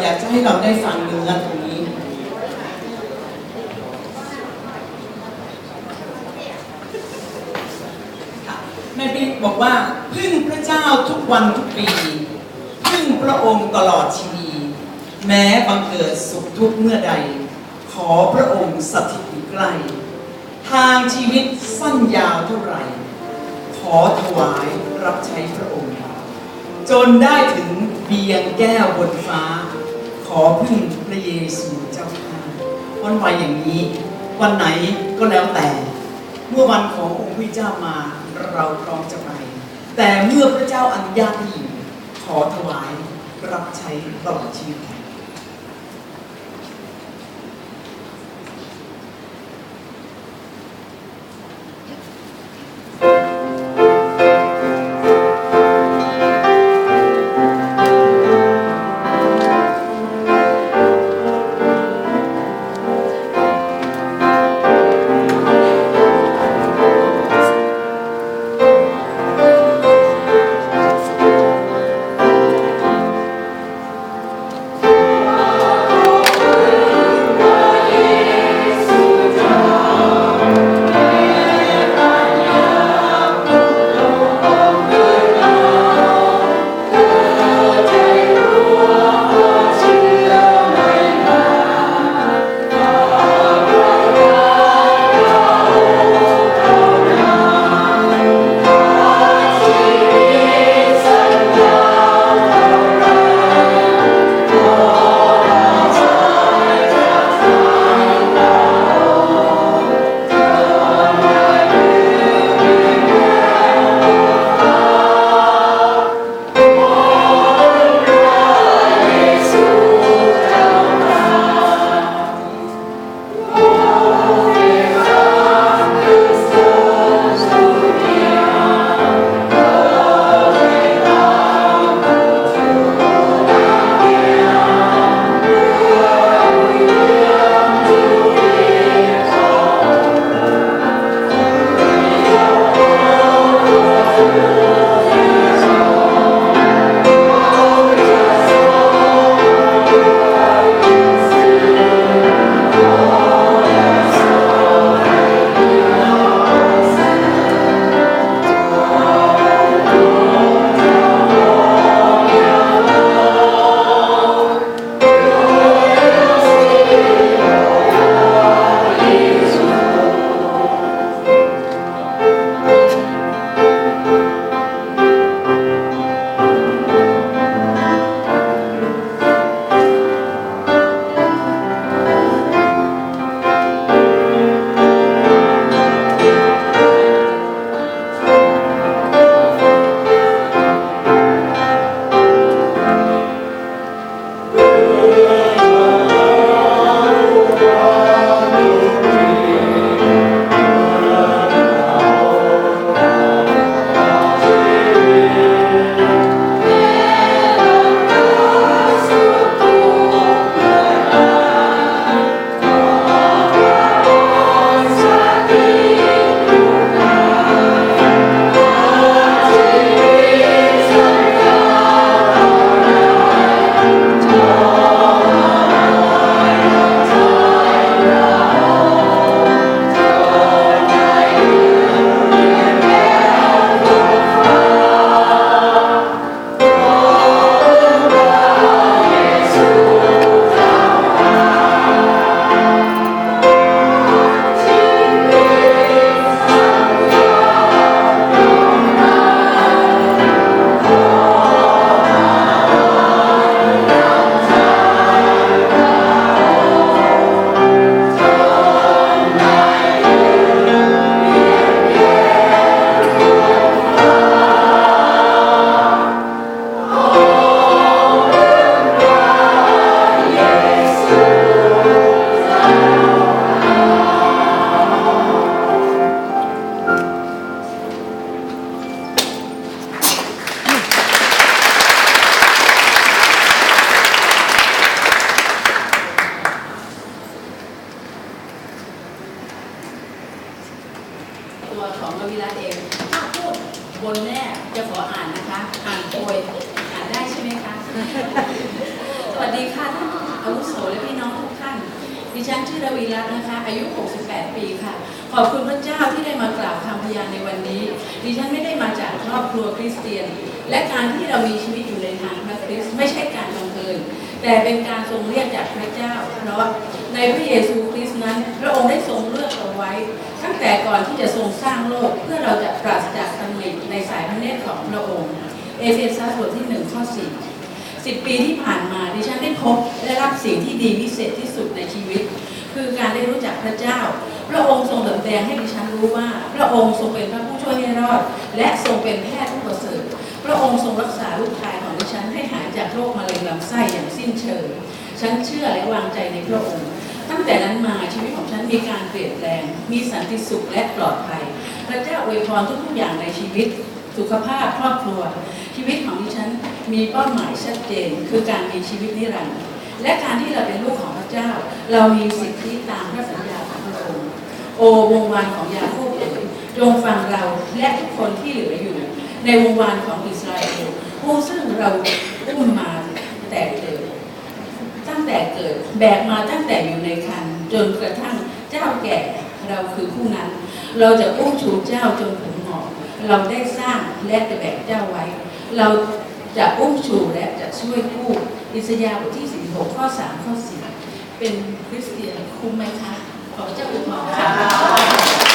อยากจะให้เราได้ฟังเนื้อตรงนี้แม่ปิ๊กบอกว่า พึ่งพระเจ้าทุกวันทุกปี พึ่งพระองค์ตลอดชีวีแม้บังเกิดสุขทุกเมื่อใด ขอพระองค์สถิตใกล้ทางชีวิตสั้นยาวเท่าไหร่ ขอถวายรับใช้พระองค์ จนได้ถึงเบียงแก้วบนฟ้า ขอพึ่งพระเยซูเจ้าข้าวันวัยอย่างนี้ วันไหนก็แล้วแต่ เมื่อวันขององค์พระเจ้ามาเราพร้อมจะไป แต่เมื่อพระเจ้าอนุญาตให้ขอถวายรับใช้ตลอดชีวิต กวิรัตเองถ้าพูดบนแม่จะขออ่านนะคะ อ่านโวยอ่านได้ใช่ไหมคะ สวัสดีค่ะท่านอาวุโสและพี่น้องทุกท่าน ดิฉันชื่อดวีรัตน์นะคะ อายุ 68 ปีค่ะ ขอบคุณพระเจ้าที่ได้มากราบคำพยานในวันนี้ ดิฉันไม่ได้มาจากครอบครัวคริสเตียน และการที่เรามีชีวิตอยู่ แต่เป็นการทรงเรียกจากพระเจ้าเพราะในพระเยซูคริสต์นั้น พระองค์ได้ทรงเลือกเอาไว้ ตั้งแต่ก่อนที่จะทรงสร้างโลกเพื่อเราจะปราศจากตำหนิในสายพระเนตรของพระองค์ เอเฟซัสบทที่หนึ่งข้อสี่สิบปีที่ผ่านมาดิฉันได้พบและรับสิ่งที่ดีวิเศษที่สุดในชีวิต คือการได้รู้จักพระเจ้า พระองค์ทรงสำแดงให้ดิฉันรู้ว่า พระองค์ทรงเป็นพระผู้ช่วยให้รอด และทรงเป็นแพทย์ผู้ประเสริฐ พระองค์ทรงรักษาลูกชายของดิฉันให้หายจากโรคมะเร็งลำไส้อย่างสิ้นเชิง ฉันเชื่อและวางใจในพระองค์ ตั้งแต่นั้นมาชีวิตของฉันมีการเปลี่ยนแปลง มีสันติสุขและปลอดภัย พระเจ้าอวยพรทุกๆอย่างในชีวิต สุขภาพครอบครัว ชีวิตของดิฉันมีเป้าหมายชัดเจน คือการมีชีวิตนิรันดร์ และการที่เราเป็นลูกของพระเจ้า เรามีสิทธิตามพระสัญญาของพระองค์ โอวงวานของยาโคบเอ๋ยจงฟังเราและทุกคนที่เหลืออยู่ ในวงวานของอิสราเอลผู้ซึ่งเราอุ้มมาแต่เกิด ตั้งแต่เกิดแบกมาตั้งแต่อยู่ในคันจนกระทั่งเจ้าแก่เราคือผู้นั้น เราจะอุ้มชูเจ้าจนถึงหมอกเราได้สร้างและจะแบกเจ้าไว้ เราจะอุ้มชูและจะช่วยกู้อิสยาห์บทที่46ข้อ3ข้อ4เป็นคริสเตียนคุ้มไหมคะ ขอเจ้าอวยพรค่ะ